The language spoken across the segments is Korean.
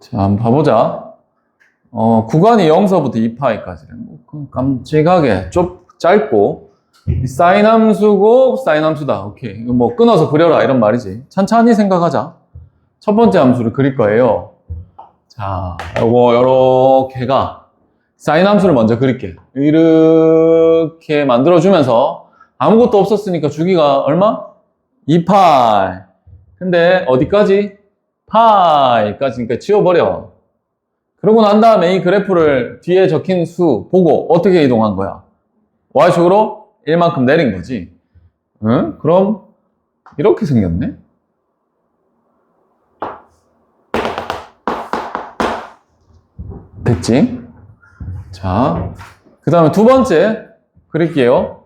자, 한번 봐보자. 어, 구간이 0서부터 2파이까지. 뭐, 깜찍하게 좀 짧고, 이 사인 함수고 사인 함수다. 오케이. 이거 뭐 끊어서 그려라 이런 말이지. 천천히 생각하자. 첫 번째 함수를 그릴 거예요. 자, 요거 요렇게가 사인 함수를 먼저 그릴게. 이렇게 만들어주면서 아무것도 없었으니까 주기가 얼마? 2파이. 근데 어디까지? 파이까지니까 지워버려. 그러고 난 다음에 이 그래프를 뒤에 적힌 수 보고 어떻게 이동한 거야? y축으로 1만큼 내린 거지. 응? 그럼 이렇게 생겼네? 됐지? 자, 그 다음에 두 번째 그릴게요.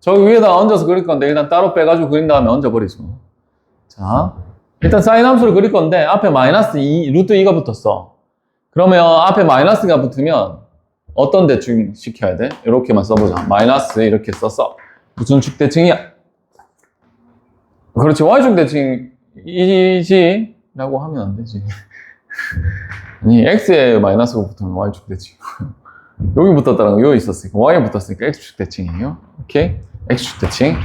저기 위에다 얹어서 그릴 건데 일단 따로 빼가지고 그린 다음에 얹어버리죠. 자, 일단 사인 함수를 그릴 건데 앞에 마이너스 2, 루트 2가 붙었어. 그러면 앞에 마이너스가 붙으면 어떤 대칭 시켜야 돼? 이렇게만 써보자. 마이너스 이렇게 썼어. 무슨 축 대칭이야? 그렇지. y축 대칭이지 라고 하면 안 되지. 아니 x에 마이너스가 붙으면 y축 대칭. 여기 붙었다는 거 여기 있었으니까 y에 붙었으니까 x축 대칭이에요. 오케이? x축 대칭.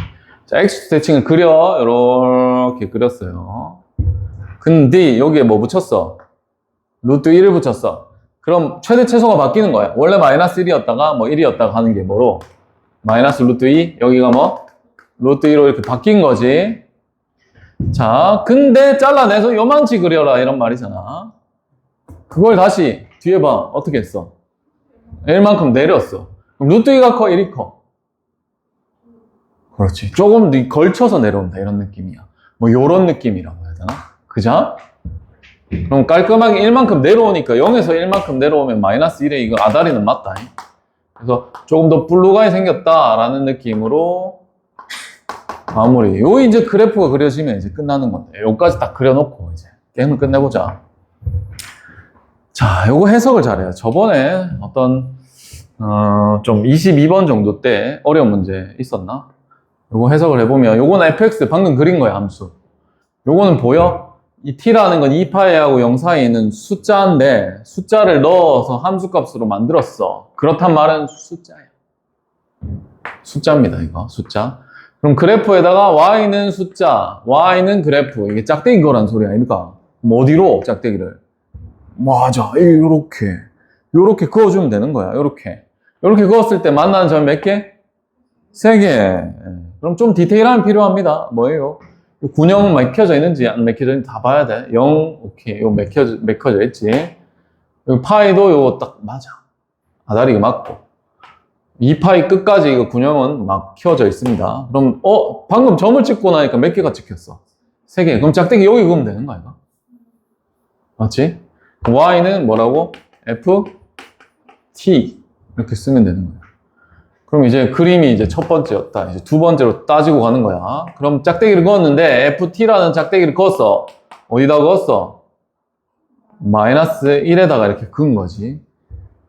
자, x축 대칭을 그려. 이렇게 그렸어요. 근데 여기에 뭐 붙였어? 루트 1을 붙였어. 그럼 최대 최소가 바뀌는 거야. 원래 마이너스 1이었다가 뭐 1이었다가 하는 게 뭐로? 마이너스 루트 2, 여기가 뭐? 루트 2로 이렇게 바뀐 거지. 자, 근데 잘라내서 요만치 그려라 이런 말이잖아. 그걸 다시 뒤에 봐. 어떻게 했어? 1만큼 내렸어. 그럼 루트 2가 커, 1이 커? 그렇지. 조금 더 걸쳐서 내려온다 이런 느낌이야. 뭐 요런 느낌이라고 해야 되나? 그죠? 그럼 깔끔하게 1만큼 내려오니까 0에서 1만큼 내려오면 마이너스 1에 이거 아다리는 맞다. 그래서 조금 더 블루가이 생겼다라는 느낌으로 마무리. 요 이제 그래프가 그려지면 이제 끝나는 건데 요까지 딱 그려놓고 이제 게임을 끝내보자. 자, 요거 해석을 잘해요. 저번에 어떤 어, 좀 22번 정도 때 어려운 문제 있었나? 요거 해석을 해보면 요거는 fx 방금 그린 거야 함수. 요거는 보여? 이 t라는 건 2파이하고 0 사이에 있는 숫자인데 숫자를 넣어서 함수값으로 만들었어. 그렇단 말은 숫자야. 숫자입니다, 이거. 숫자. 그럼 그래프에다가 y는 숫자, y는 그래프. 이게 짝대기 거란 소리 아닙니까? 뭐 어디로 짝대기를? 맞아. 요렇게. 요렇게 그어주면 되는 거야. 요렇게. 요렇게 그었을 때 만나는 점 몇 개? 세 개. 예. 그럼 좀 디테일함이 필요합니다. 뭐예요? 군형 맥혀져 있는지 안 맥혀져 있는지 다 봐야 돼. 0, 오케이. 요 맥혀져, 맥혀져 있지. 요 파이도 요거 딱 맞아. 아다리가 맞고. 2파이 끝까지 이거 군형은 막혀져 있습니다. 그럼, 어, 방금 점을 찍고 나니까 몇 개가 찍혔어? 세 개. 그럼 짝대기 여기 그으면 되는 거 아이가? 맞지? y는 뭐라고? f, t. 이렇게 쓰면 되는 거야. 그럼 이제 그림이 이제 첫 번째였다. 이제 두 번째로 따지고 가는 거야. 그럼 짝대기를 그었는데 ft라는 짝대기를 그었어. 어디다 그었어? 마이너스 1에다가 이렇게 그은 거지.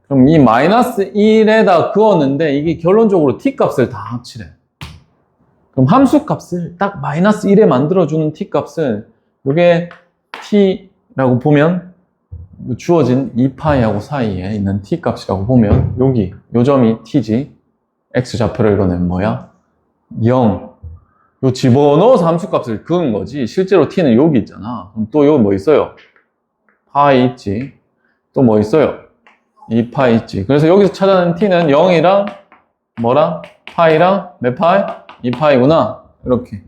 그럼 이 마이너스 1에다 그었는데 이게 결론적으로 t 값을 다 합치래. 그럼 함수 값을 딱 마이너스 1에 만들어주는 t 값을 이게 t라고 보면 주어진 2파이하고 사이에 있는 t 값이라고 보면 여기 요 점이 t지. X 좌표를 이거는 뭐야? 0. 요 집어넣어서 함수값을 그은 거지. 실제로 t는 여기 있잖아. 그럼 또 여기 뭐 있어요? 파이 있지. 또 뭐 있어요? 2파이 있지. 그래서 여기서 찾아낸 t는 0이랑 뭐랑? 파이랑 몇 파이? 2파이구나. 이렇게.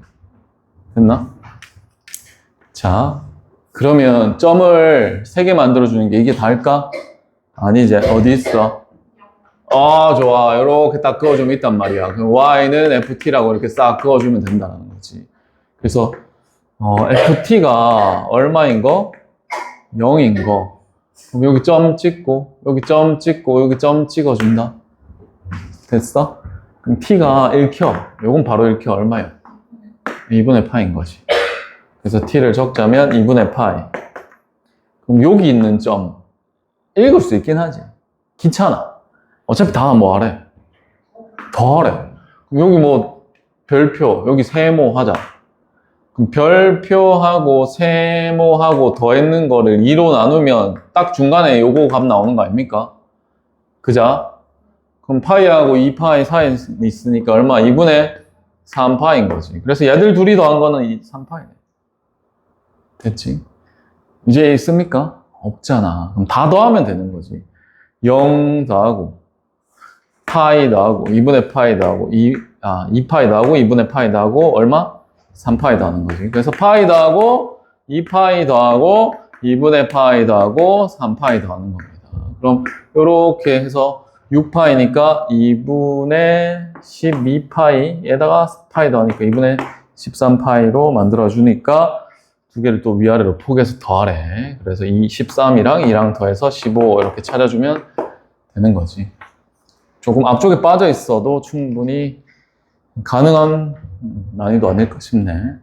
됐나? 자, 그러면 점을 3개 만들어주는 게 이게 다일까? 아니지. 어디 있어? 아, 좋아. 이렇게 딱 그어주면 있단 말이야. 그럼 y는 ft라고 이렇게 싹 그어주면 된다는 거지. 그래서 어, ft가 얼마인 거? 0인 거. 그럼 여기 점 찍고, 여기 점 찍고, 여기 점 찍어준다. 됐어? 그럼 t가 1켜. 요건 바로 1켜 얼마야? 2분의 파인 거지. 그래서 t를 적자면 2분의 파이. 그럼 여기 있는 점 읽을 수 있긴 하지. 귀찮아. 어차피 다 뭐 하래? 더 하래. 그럼 여기 뭐 별표, 여기 세모 하자. 그럼 별표하고 세모하고 더했는 거를 2로 나누면 딱 중간에 요거 값 나오는 거 아닙니까? 그자? 그럼 파이하고 2파이 사이에 있으니까 얼마? 2분의 3파인 거지. 그래서 얘들 둘이 더한 거는 이 3파이네. 됐지? 이제 있습니까? 없잖아. 그럼 다 더하면 되는 거지. 0 더하고 파이 더하고 2분의 파이 더하고 2, 아, 2파이 더하고 2분의 파이 더하고 얼마? 3파이 더하는 거지. 그래서 파이 더하고 2파이 더하고 2분의 파이 더하고 3파이 더하는 겁니다. 그럼 이렇게 해서 6파이니까 2분의 12파이에다가 파이 더하니까 2분의 13파이로 만들어주니까 두 개를 또 위아래로 포개서 더하래. 그래서 이 13이랑 2랑 더해서 15 이렇게 찾아주면 되는 거지. 조금 앞쪽에 빠져 있어도 충분히 가능한 난이도 아닐까 싶네.